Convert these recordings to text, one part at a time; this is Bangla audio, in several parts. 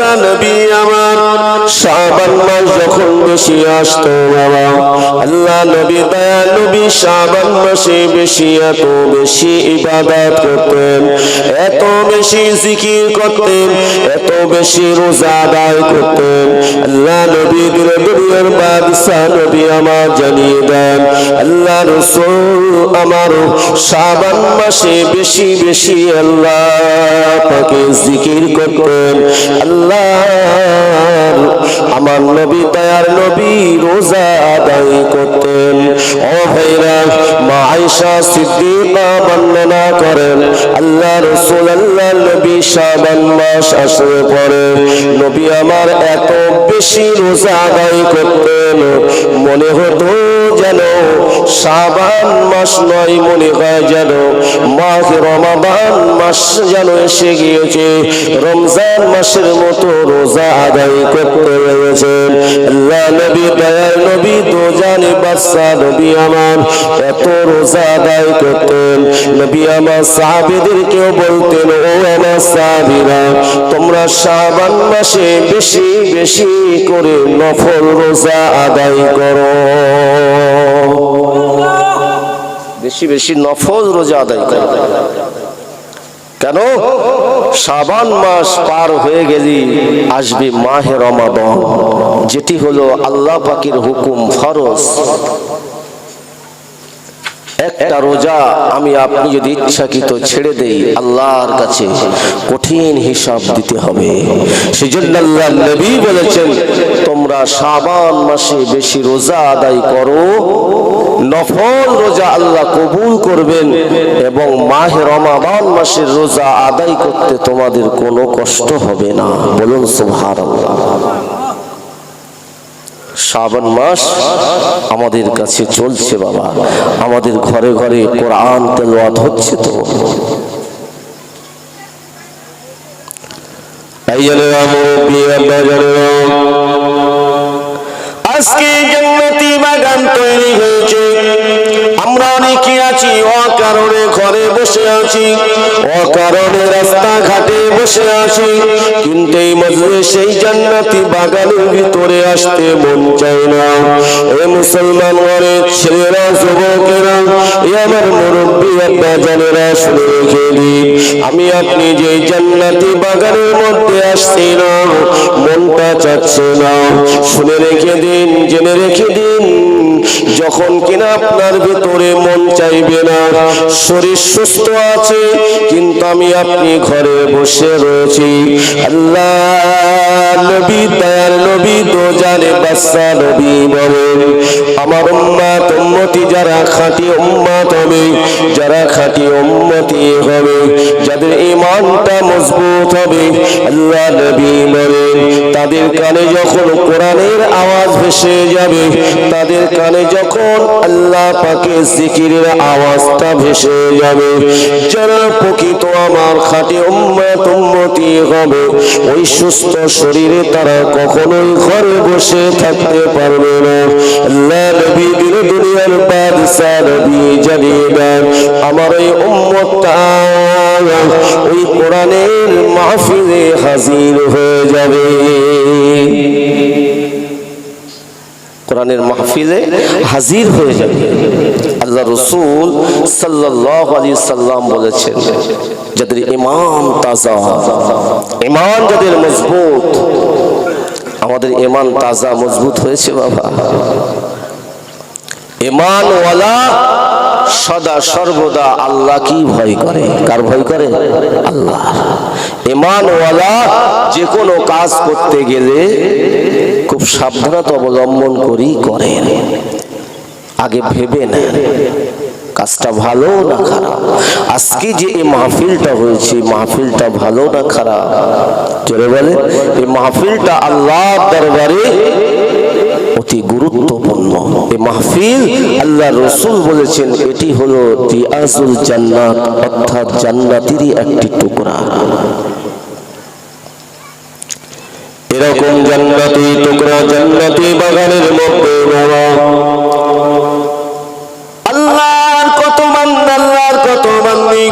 বাদশা নবী আমার শাবান মাস যখন বেশি আসতো বাবা, আল্লাহ নবী দয়া নবী শাবান মাসে বেশি, এত বেশি ইবাদত করতেন, এত বেশি জিকির করতেন, এত বেশি রোজা আদায় করতেন। আল্লাহ নবী দিলে দুনিয়ার বাদশা নবী আমার জানিয়ে দেন, আল্লাহ রসুল আমার শাবান মাসে বেশি বেশি আল্লাহ পাকে জিকির করতেন, আল্লাহ আমার নবী দয়ার নবী রোজা আদায় করতেন। ও ভাইরা, মা আয়েশা সিদ্দিকা বর্ণনা করেন, আল্লাহ রসুল, আল্লাহ নবী শাবান মাস আসলে পরে নবী আমার এত বেশি রোজা আদায় করতেন। মনে হতো যেন সাবান মাস নয় মনে হয় যেন মাঘ রমাবান মাস যেন এসে গিয়েছে। রমজান মাসের মতো রোজা আদায় করতে নবী দয়াল নবী তো জানে নবী আমার। এত রোজা আদায় করতেন। নবী আমার সাহাবিদেরকেও বলতেন, ও আমার সাহাবিরা, তোমরা শাবান মাসে বেশি বেশি করে নফল রোজা আদায় করো। বেশি বেশি নফল রোজা আদায় করো। কেন? শাবান মাস পার হয়ে গেলি আসবে মাহে রমাদন, যেটি হলো আল্লাহ পাকির হুকুম ফরজ। একটা রোজা আমি আপনি যদি ইচ্ছাকৃত ছেড়ে দেই, আল্লাহর কাছে কঠিন হিসাব দিতে হবে। সেজন্য আল্লাহ নবী বলেছেন, তোমরা শাবান মাসে বেশি রোজা আদায় করো, নফল রোজা আল্লাহ কবুল করবেন এবং মাহে রমাবান মাসের রোজা আদায় করতে তোমাদের কোনো কষ্ট হবে না। বলুন সুবহানাল্লাহ। শ্রাবণ মাস আমাদের কাছে চলছে বাবা। আমাদের ঘরে ঘরে কোরআন তেলাওয়াত হচ্ছে তো। আজকে জান্নাতি বাগান তৈরি হয়েছে। আমরা অনেকে আছি অকারণে ঘরে বসে আছি, অকারণে রাস্তাঘাটে বসে আছি। কিন্তু এই মজলিসে সেই জান্নাতি বাগানের ভিতরে আসতে মন চায় না। এ মুসলমান ঘরের ছেলেরা, যুবকেরা, এ আমার মুরব্বী আব্বা জানেরা, শুনে রেখে দিন আমি আপনি যে জান্নাতি বাগানের মধ্যে আসছি না, মনটা চাচ্ছে না। শুনে রেখে দিন, জেনে রেখে দিন। যখন কিনা আপনার ভিতরে মন চাইবে না, শরীর সুস্থ আছে, কিন্তু আমি আপনি ঘরে বসে রয়েছি। যারা খাঁটি হবে, যারা খাঁটি যাদের মজবুত হবে তাদের কানে যখন কোরআনের আওয়াজ ভেসে যাবে, তাদের কানে যখন আল্লাহ পাকে জিকিরের আওয়াজটা ভেসে যাবে যারা প্রকৃত আমার খাঁটি উম্মত হবে। ওই সুস্থ শরীরে তারা কখনোই ঘরে বসে থাকতে পারবে না। আল্লাহ নবী দিন দুনিয়ার বাদশা নবী জানিয়ে দেন, আমার এই উম্মতটা ওই কোরআনের মাহফিলে হাজির হয়ে যাবে। কোরআনের মাহফিলে হাজির হয়ে যাবে। আল্লাহ রসুল সাল্লাহ সাল্লাম বলেছেন, যাদের ইমান তাজা ইমান যাদের মজবুত, আমাদের ইমান তাজা মজবুত হয়েছে বাবা। ইমানওয়ালা সদা সর্বদা আল্লাহ কি ভয় করে। কার ভয় করে? আল্লাহ। ইমানওয়ালা যে কোনো কাজ করতে গেলে খুব সাবধানতা অবলম্বন করি, করেন। আগে ভেবে নেন, কাজটা ভালো না খারাপ? আজকে যে এই মাহফিলটা হয়েছে মাহফিলটা ভালো না খারাপ? জোরে বলে এই মাহফিলটা আল্লাহ দরবারে অতি গুরুত্বপূর্ণ। এই মাহফিল আল্লাহ রসুল বলেছেন, এটি হলো জান্নাত, অর্থাৎ জান্নাতেরই একটি টুকরা। এরকম জান্নাতি টুকরা জান্নাতি বাগানের মধ্যে বাবা। আল্লাহর কত বান্দা, আল্লাহর কত বান্দি।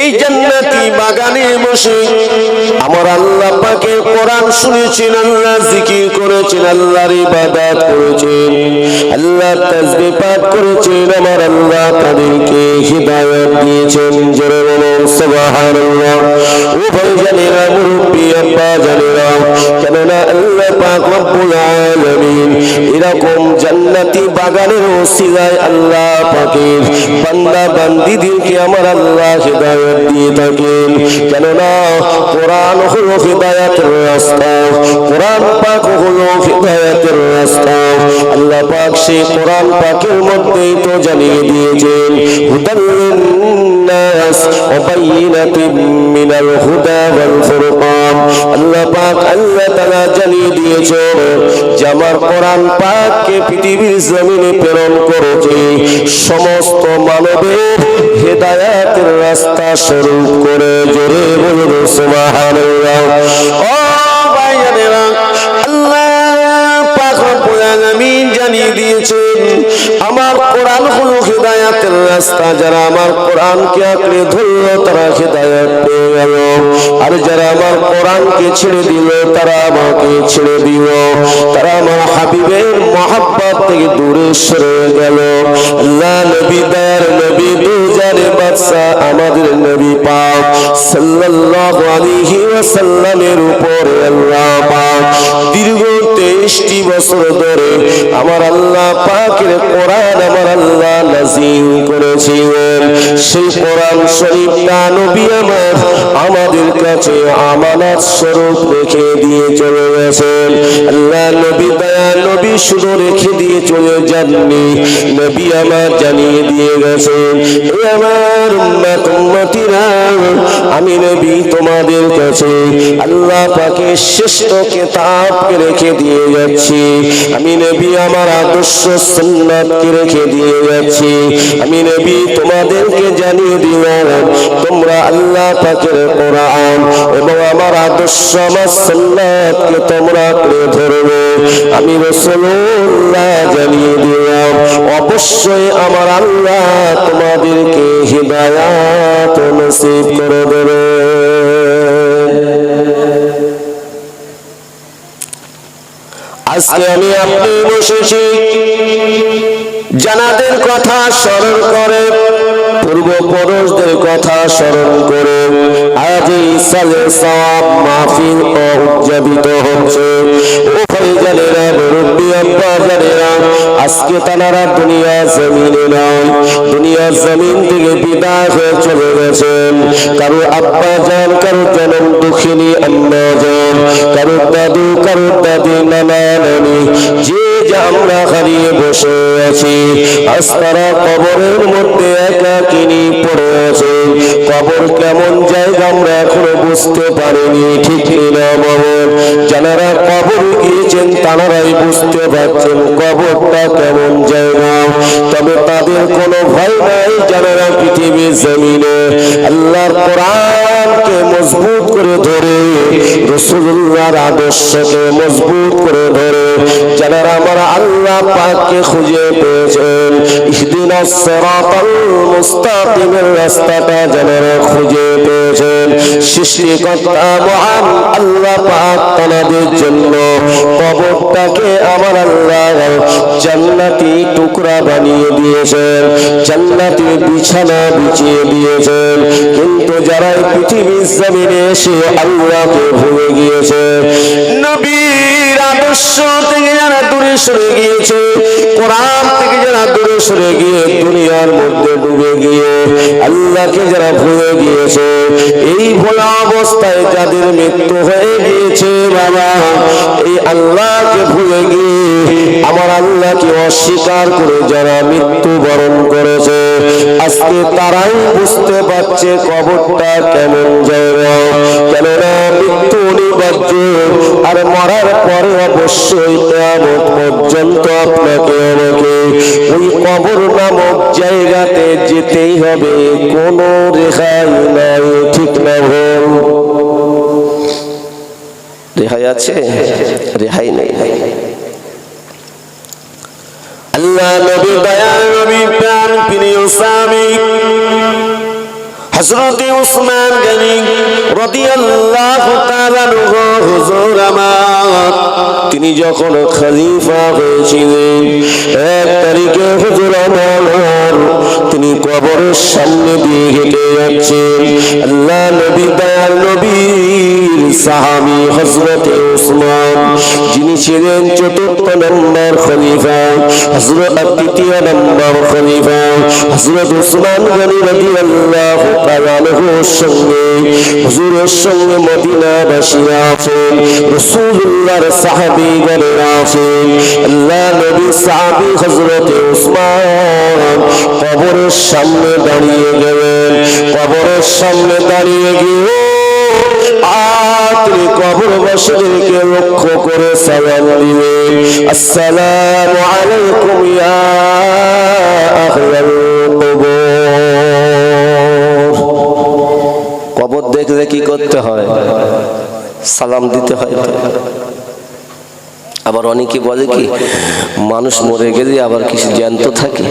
এই জান্নাতি বাগানে বসে আমার আল্লাহ পাকের কোরআন শুনেছেন, আল্লাহ জিকির করেছেন, আল্লাহর ইবাদত করেছেন, আল্লাহ তাসবিহ পাঠ করেছেন, আমার আল্লাহ তাদেরকে হিদায়াত দিয়েছেন, জোরে বলুন, সুবহানাল্লাহ। ও ভাই জানেরা মুরব্বী আব্বা জানেরা কেননা আল্লাহ পাক রব্বুল আলামিন। এরকম জান্নাতি বাগানের ওসিলায় আল্লাহ পাকের বান্দা আমার আল্লাহ হিদায়াত দিয়ে থাকেন। কেননা কোরআন হলো হিদায়াতের রাস্তা, কোরআন পাক হলো হিদায়াতের রাস্তা। আল্লাহ পাক সেই কোরআন পাকের মধ্যেই তো জানিয়ে দিয়েছেন মিনাল হুদা ওয়াল ফুরকান। আল্লাহ পাক আল্লাহ তাআলা জানিয়ে দিয়েছেন যে আমার কোরআন পাককে পৃথিবীর জমিনে প্রেরণ করেছে। সমস্ত মানবের হেদায়াতের রাস্তা স্বরূপ করে জোরে বলুন, সুবহানাল্লাহ। ও ভাইয়ানেরা আল্লাহ পাক রব্বুল আলামিন জানিয়ে দিয়েছেন, আমার কোরআন হলো হেদায়াতের রাস্তা যারা আমার কোরআনকে আঁকড়ে ধরলো, তারা হেদায়াত পেয়ে গেল। আর যারা আমার কোরআনকে ছেড়ে দিল, তারা আমাকে ছেড়ে দিল। তারা আমার হাবিবের মহাব্বত থেকে দূরে সরে গেল। আল্লাহ নবী নবী, দুজারে বাদশা আমাদের নবী পাক। সাল্লাল্লাহু আলাইহি ওয়াসাল্লামের উপরে আল্লাহ পাক। দীর্ঘ তেইশটি বছর ধরে আমার আল্লাহ পাকের কোরআন, আমার আল্লাহ নাজিল সেই কোরআন শরীফ না নবী আমার, আমাদের কাছে আমানত স্বরূপ রেখে দিয়ে চলে গেছেন। আল্লাহ নবী দয়া, নবী শুধু রেখে দিয়ে চলে যাননি, নবী আমার জানিয়ে দিয়ে গেছেন আমার উম্মত, উম্মতিরা, আমি নবী তোমাদের কাছে আল্লাহ পাকের শ্রেষ্ঠ রেখে দিয়ে যাচ্ছি। আমি নবী আমার আদর্শ সুন্নাতকে রেখে দিয়ে যাচ্ছি। আমি নবী, তোমাদেরকে জানিয়ে দিলাম, তোমরা আল্লাহ পাকের কোরআন এবং আমার আদর্শ, আমার সুন্নাতকে তোমরা আঁকড়ে ধরবে। আমি রাসূলুল্লাহ জানিয়ে দিলাম, অবশ্যই আমার আল্লাহ তোমাদেরকে হিদায়াত নসিব করে দেবে। আজকে আমি আপনি বসেছি। জানাদের কথা স্মরণ করে, পূর্বপুরুষদের কথা স্মরণ করে। আজ সালে সওয়াব মাহফিল উদযাপিত হচ্ছে। ও আজকে তারা দুনিয়া জমিনে নয় দুনিয়া জমিন থেকে বিদায় হয়ে চলে গেছেন। কারও আব্বা যান কারও জনম দুঃখিনী আম্মা কারও দাদু কারও দাদি নানা নানি যে আমরা হারিয়ে বসে আছি, আজ তারা কবরের মধ্যে একাকিনী পড়ে আছে। কবর কেমন জায়গা আমরা এখনও বুঝতে পারিনি, ঠিক না বাবু? যারা কবর গিয়েছেন তারাই বুঝতে পারছেন কবরটা কেমন তবে তাদের কোনো ভয় নাই যারা পৃথিবীর জমিনে আল্লাহর কোরআনকে মজবুত করে ধরে রসুল্লাহর আদর্শকে মজবুত করে ধরে যারা আমার আল্লাহ পাককে খুঁজে পেয়েছেন ইহদিন সরাতাল মুস্তাকিমের রাস্তাটা যারা খুঁজে সৃষ্টিকর্তা মহান আল্লাহ পাক তাদের জন্য কবরটাকে আমার আল্লাহ জান্নাতি টুকরা বানিয়ে দিয়েছেন, জান্নাতি বিছানা বিছিয়ে দিয়েছেন। কিন্তু যারা পৃথিবীর জমিনে এসে আল্লাহকে ভুলে গিয়েছে নবীর আদর্শ থেকে সরে গিয়ে দুনিয়ার মধ্যে আল্লাহকে যারা গিয়েছে, এই অবস্থায় যাদের মৃত্যু হয়ে গিয়েছে, বাবা, এই আল্লাহকে ভুলে গিয়ে আমার আল্লাহকে অস্বীকার করে যারা মৃত্যু বরণ করেছে আজকে তারাই বুঝতে পারছে কবরটা কেমন জায়গা। কেননা মৃত্যু অনিবার্য, আর মরার পরে অবশ্যই কেমন পর্যন্ত আপনাকে আমাকে ওই কবর নামক জায়গাতে যেতেই হবে, কোনো রেহাই নাই, ঠিক না রেহাই আছে? রেহাই নেই। আল্লাহ নবী প্রাণ প্রিয় স্বামী হযরত উসমান গনি রাদিয়াল্লাহু তাআলা হুজুর আমার তিনি যখন খলিফা হয়েছিলেন হযরত উসমান গনি রাদিয়াল্লাহু তাআলা আনহুর সঙ্গে, হুজুরের সঙ্গে মদিনাবাসী আছেন রাসূলুল্লাহর সাহাবীগণ আছেন আল্লাহ নবী সাহাবী হযরত উসমান কবরের সামনে দাঁড়িয়ে গেলেন। কবরের সামনে দাঁড়িয়ে গিয়ে আর তিনি কবরবাসীদেরকে লক্ষ্য করে সালাম দিলেন। আসসালামু আলাইকুম ইয়া আহলাল সালাম দিতে হয়। আবার অনেকে বলে কি মানুষ মরে গেলে আবার কিছু জ্যান্ত থাকে।